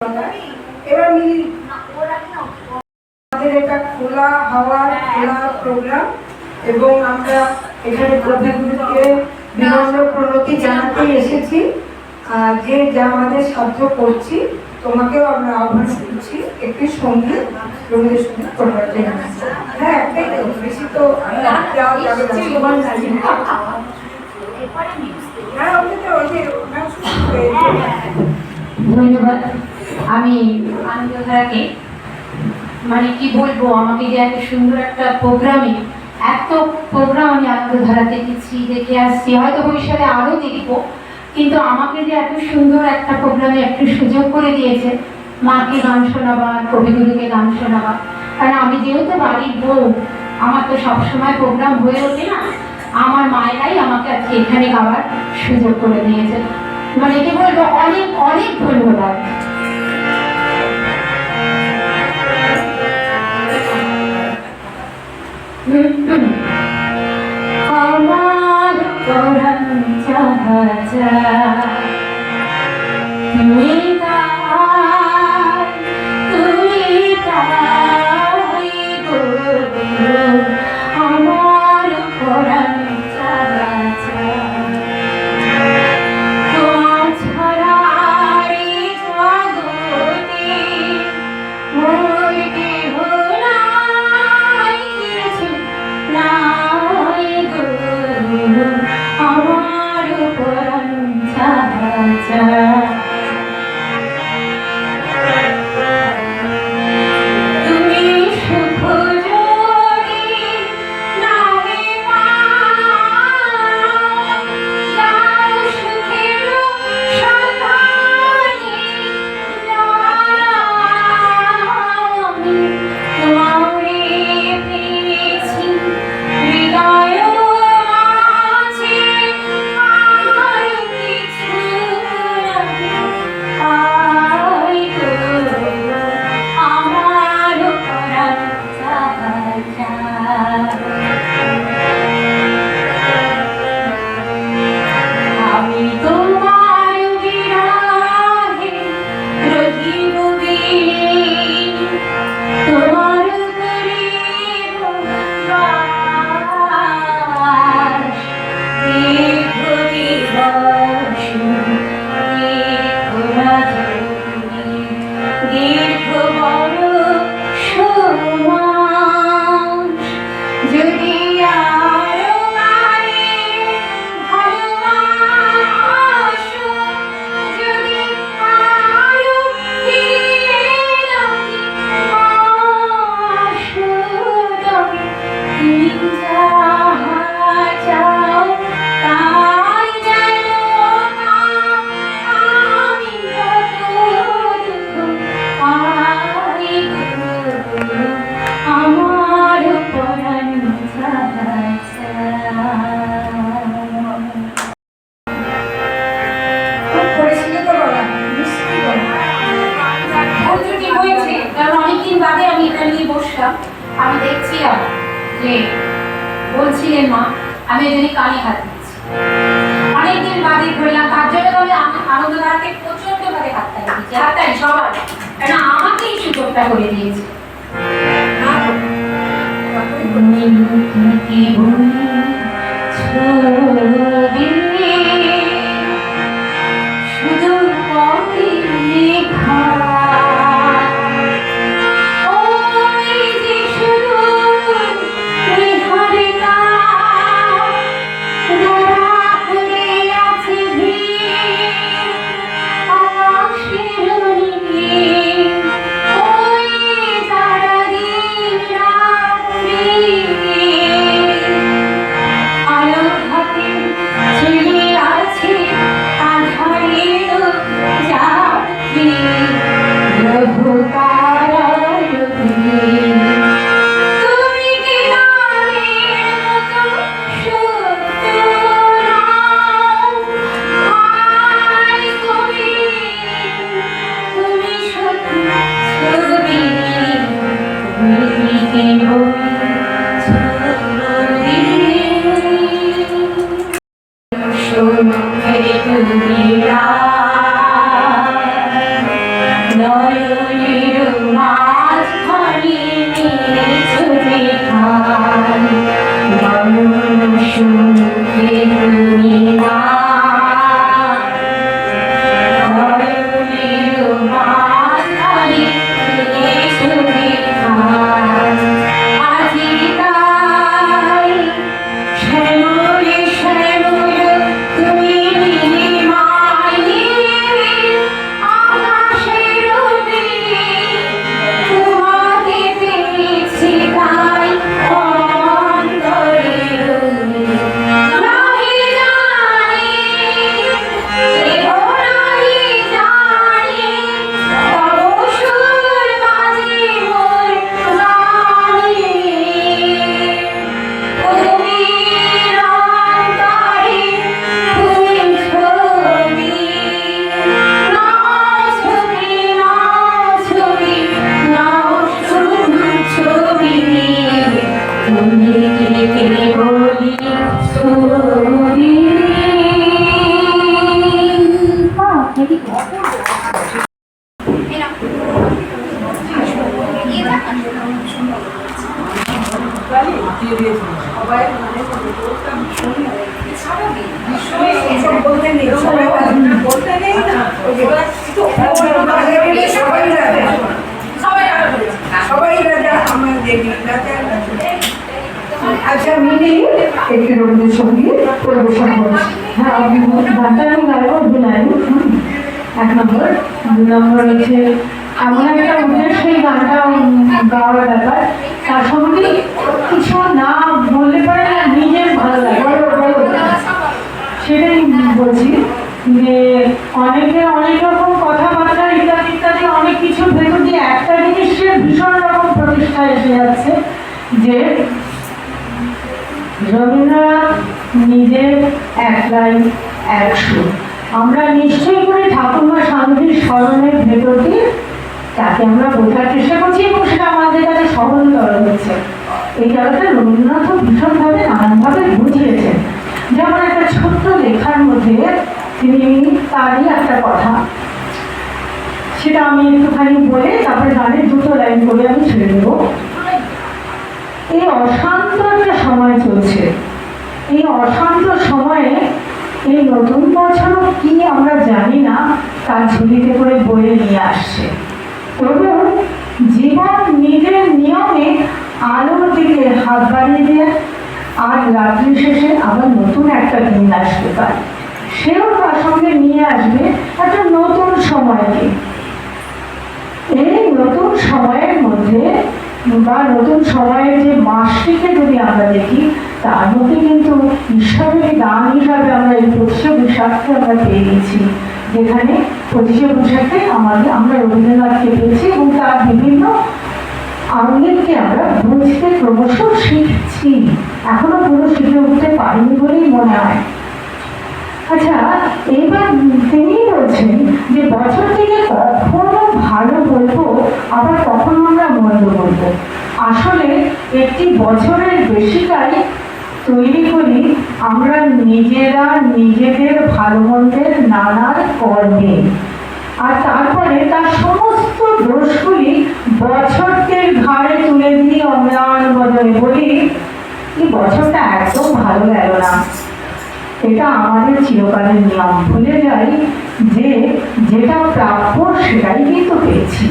এবার মিলি আমাদের এটা খোলা হাওয়ার খোলা প্রোগ্রাম এবং আমরা এখানে কবিগুলিকে বিভিন্ন প্রণতি জানাতে এসেছি যে যা আমাদের সাধ্য করছি তোমাকেও আমরা আহ্বান করছি একটি সংগীত করবার জন্য হ্যাঁ একটাই তো বেশি তো। হ্যাঁ ওই ওই যে হয়েছে। ধন্যবাদ আমি আনন্দধারাকে মানে কি বলব, আমাকে যে এত সুন্দর একটা প্রোগ্রামে, এত প্রোগ্রাম আমি আনন্দধারাতে দেখেছি, দেখে আসছি। হয়তো ভবিষ্যতে আরও দেখব, কিন্তু আমাকে যে এত সুন্দর একটা প্রোগ্রামে একটু সুযোগ করে দিয়েছে, মাকে গান শোনাবার, কবিগুরুকে গান শোনাবার। কারণ আমি যেহেতু বাড়ির বউ, আমার তো সবসময় প্রোগ্রাম হয়ে ওঠে না, আমার মায়েরাই আমাকে আজকে এখানে গাওয়ার সুযোগ করে দিয়েছে। মানে কি বলব, অনেক অনেক ধন্যবাদ। আমার পরাণ চাচা তুমি অনেকদিন ঘুরলাম তার জন্য তো আমি আনন্দ ধারাতে প্রচণ্ড ভাবে দিচ্ছি সবাই কেন আমাকে এই সুযোগটা করে দিয়েছে ছবি Thank. একটি রবীন্দ্রসঙ্গীত পরিবেশন করছি। হ্যাঁ আমি গাইব অভিনয় এক নম্বর। দু নম্বর হচ্ছে এমন একটা উদ্দেশ্য এই গানটা গাওয়ার ব্যাপার। তার সঙ্গে কিছু না বললে পরে নিজের ভালো লাগে। সেটাই বলছি যে অনেকের অনেক রকম কথাবার্তা, ইত্যাদি ইত্যাদি, অনেক কিছুর ভেতর দিয়ে একটা জিনিসের ভীষণ রকম প্রতিষ্ঠা এসে যাচ্ছে যে রবীন্দ্রনাথ নিজের এক লাইন, এক আমরা নিশ্চয়ই করে ঠাকুরমা স্বামীজির স্মরণের ভেতর দিয়ে তাকে আমরা বোঝার চেষ্টা করছি এবং সেটা আমাদের কাছে সহজতর হচ্ছে। এই জায়গাটা রবীন্দ্রনাথও ভীষণভাবে নানানভাবে বুঝিয়েছেন। যেমন একটা ছোট্ট লেখার মধ্যে তিনি তারই একটা কথা, সেটা আমি একটুখানি বলে তারপরে গানের দুটো লাইন করে আমি ছেড়ে দেবো। এই অশান্ত একটা সময় চলছে। এই অশান্ত সময়ে এই নতুন বছরও কি আমরা জানি না তার ঝুলিতে করে বয়ে নিয়ে আসছে। তবু জীবন নিজের নিয়মে আলোর দিকে হাত বাড়িয়ে দিয়ে, আর রাত্রি শেষে আবার নতুন একটা দিন আসতে পারে। সেও তার সঙ্গে নিয়ে আসবে একটা নতুন সময়কে এই নতুন সময়ের মধ্যে বা নতুন সময়ের যে মাসটিকে যদি আমরা দেখি, তার মধ্যে কিন্তু ঈশ্বরের দান হিসাবে আমরা এই পঁচিশে বৈশাখকে আমরা পেয়ে গেছি। যেখানে পঁচিশে বৈশাখে আমাদের আমরা রবীন্দ্রনাথকে পেয়েছি এবং তার বিভিন্ন আঙ্গিককে আমরা বুঝতে ক্রমশ শিখছি। এখনও পুরো শিখে উঠতে পারিনি বলেই মনে হয়। আচ্ছা এইবার তিনি বলছেন যে বছর থেকে কখনো ভালো বলব আবার কখনো আমরা মন্দ বলব। আসলে একটি বছরের বেশিটাই তৈরি করি আমরা নিজেরা নিজেদের ভালো মন্দের নানান কর্মে। আর তারপরে তার সমস্ত দোষগুলি বছরকে ঘাড়ে তুলে দিয়ে অম্লান বদলে বলি, এই বছরটা একদম ভালো গেল না। এটা আমাদের চিরকালের নিয়ম। ভুলে যাই যে যেটা প্রাপ্য সেটাই কিন্তু পেয়েছি।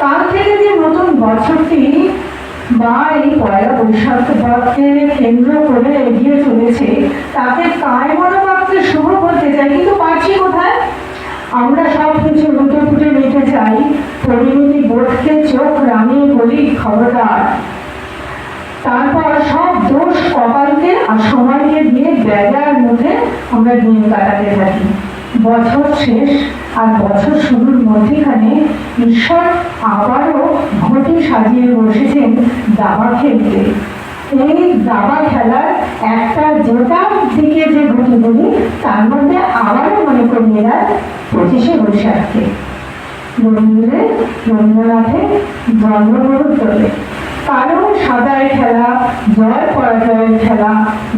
কাল থেকে যে নতুন বছরটি বা এই পয়লা বৈশাখকে কেন্দ্র করে এগিয়ে চলেছে, তাকে কায় মনোবাক্যে শুভ করতে চাই, কিন্তু পারছি কোথায়? আমরা সব কিছু লুটে ফুটে নিতে চাই পরিণতি বোধকে চোখ রাঙিয়ে বলি খবরদার তারপর সব দোষ কপালকে আর সময়কে দিয়ে বেজার মধ্যে আমরা দিন কাটাতে থাকি। বছর শেষ আর বছর শুরুর মধ্যেখানে ঈশ্বর আবারও ঘটি সাজিয়ে বসেছেন দাবা খেলতে। এই দাবা খেলার একটা জোটার দিকে যে ঘটিগুলি তার মধ্যে আবারও মনে করিয়ে দেয় পঁচিশে বৈশাখকে। রবীন্দ্রের রবীন্দ্রনাথের জন্মগ্রহণ করে কালো সাদায় খেলা, জয় পরাজয়ের খেলা,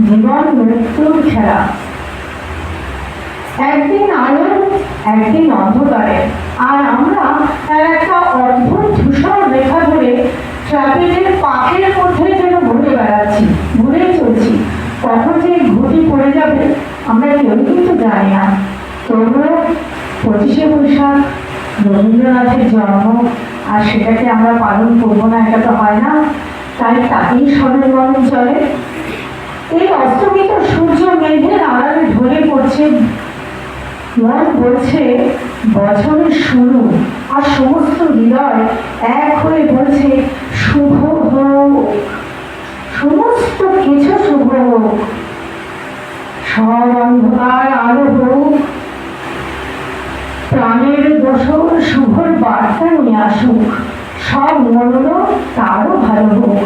জীবন মৃত্যুর খেলা। একদিন আলোর, একদিন অন্ধকারে। আর আমরা তার একটা অদ্ভুত ধূসর রেখা ধরে ট্রাফিকের পাখের মধ্যে যেন ঘুরে বেড়াচ্ছি, ঘুরে চলছি। কখন যে ঘুটি পড়ে যাবে, আমরা কেউ কিন্তু জানি না। তোমরা পঁচিশে বৈশাখ রবীন্দ্রনাথের জন্ম, আর সেটাকে আমরা পালন করব না, এটা তো হয় না। তাই তাকেই স্মরণ মরণ চলে এই অস্তমিত সূর্য মেঘের আড়ালে ঢলে পড়ছে। মন বলছে, বছরের শুরু আর সমস্ত হৃদয় এক হয়ে বলছে, শুভ হোক। সমস্ত কিছু শুভ হোক। সব অন্ধকার আলো হোক। প্রাণের দোষর শুভর বার্তা নিয়ে আসুক। সব মঙ্গল তারও ভালো হোক।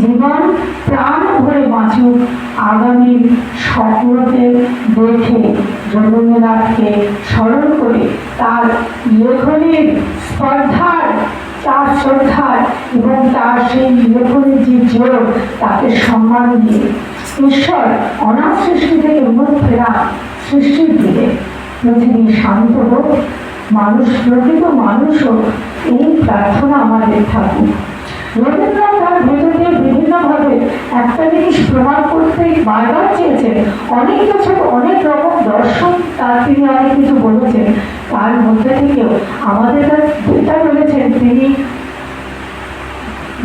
জীবন প্রাণ ভরে বাঁচুক। আগামীর স্বপ্নতে দেখে রবীন্দ্রনাথকে স্মরণ করে তার লেখনের স্পর্ধার, তার শ্রদ্ধার এবং তার সেই লেখনের যে জোর, তাকে সম্মান দিয়ে ঈশ্বর অনাথ সৃষ্টি থেকে মুখ ফেরা সৃষ্টির দিকে পৃথিবী শান্ত হোক মানুষ, প্রকৃত মানুষ হোক এই প্রার্থনা আমাদের থাকুক। রবীন্দ্রনাথ বিভিন্নভাবে একটা করতে বারবার চেয়েছেন। অনেক অনেক রকম দর্শন তিনি কিছু বলেছেন। তার মধ্যে থেকেও আমাদের তিনি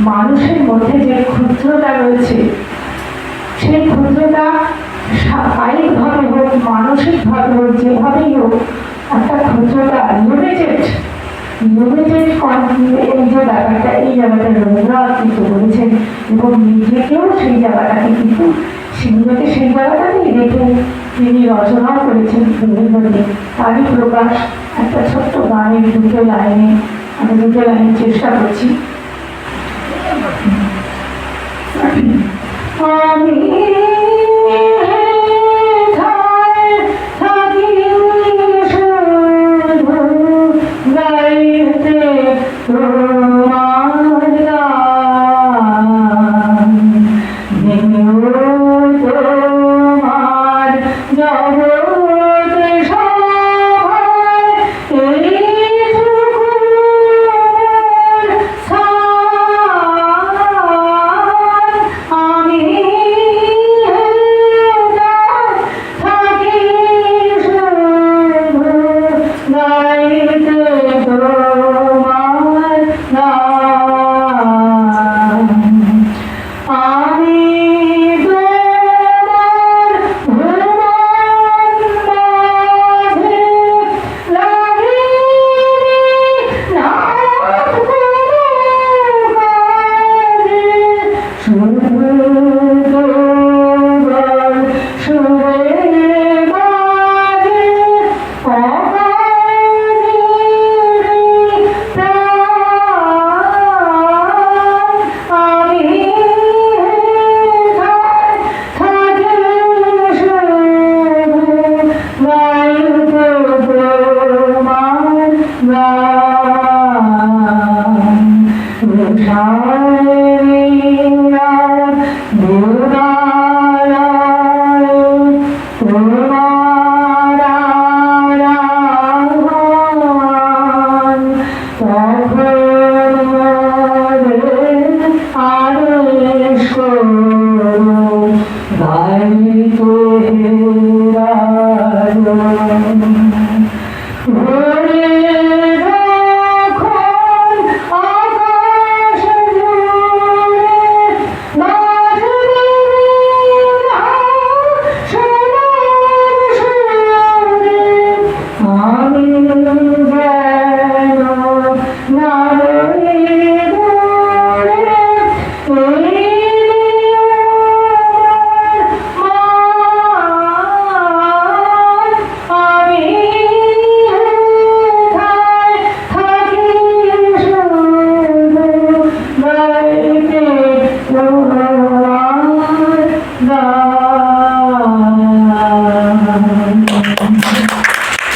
মানুষের মধ্যে যে ক্ষুদ্রতা রয়েছে, সেই ক্ষুদ্রতা মানসিকভাবে যেভাবেই হোক একটা ক্ষুদ্রতা লিমিটেড লিমিটেড এই যে ব্যাপারটা, এই জায়গাটা রবীন্দ্রনাথ কিন্তু বলেছেন এবং নিজেকেও সেই জায়গাটাকে কিন্তু সেগুলোকে সেই জায়গাটাতেই রেখে তিনি রচনাও করেছেন বিভিন্ন তারই প্রকাশ একটা ছোট্ট গানের দুটো লাইনে, আমি দুটো লাইনের চেষ্টা করছি। আমি তোমার